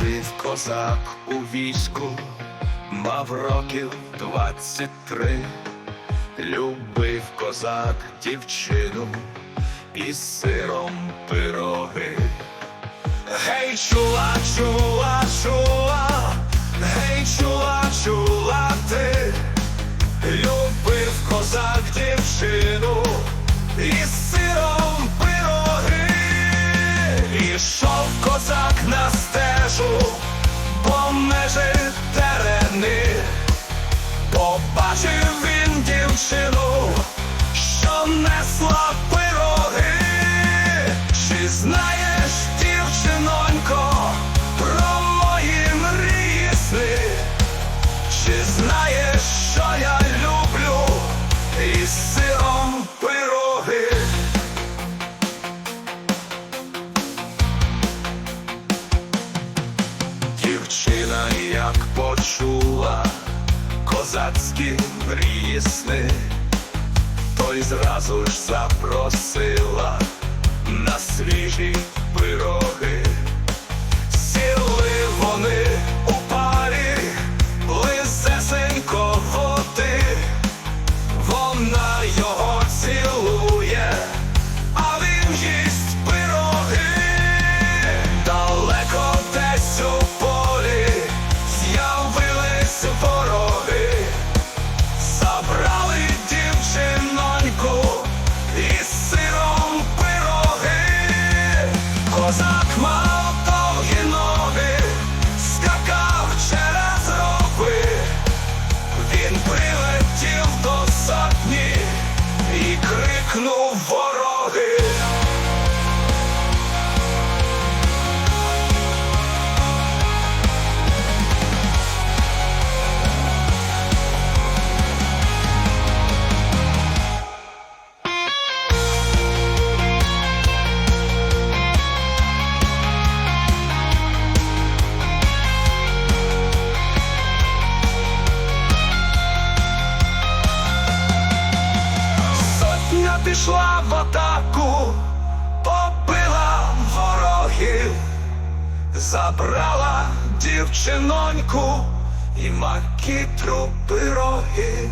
Служив козак у війську, мав років двадцять три, любив козак дівчину і сиром пироги. Гей, чулачу! Побачив він дівчину, що несла пироги. Чи знаєш, дівчинонько, про мої мрії сни? Чи знаєш, що я люблю із сиром пироги? Дівчина як почула козацькі мрії сни, то зразу ж запросила на свіжі пішла в атаку, побила ворогів, забрала дівчиноньку і макітру пироги.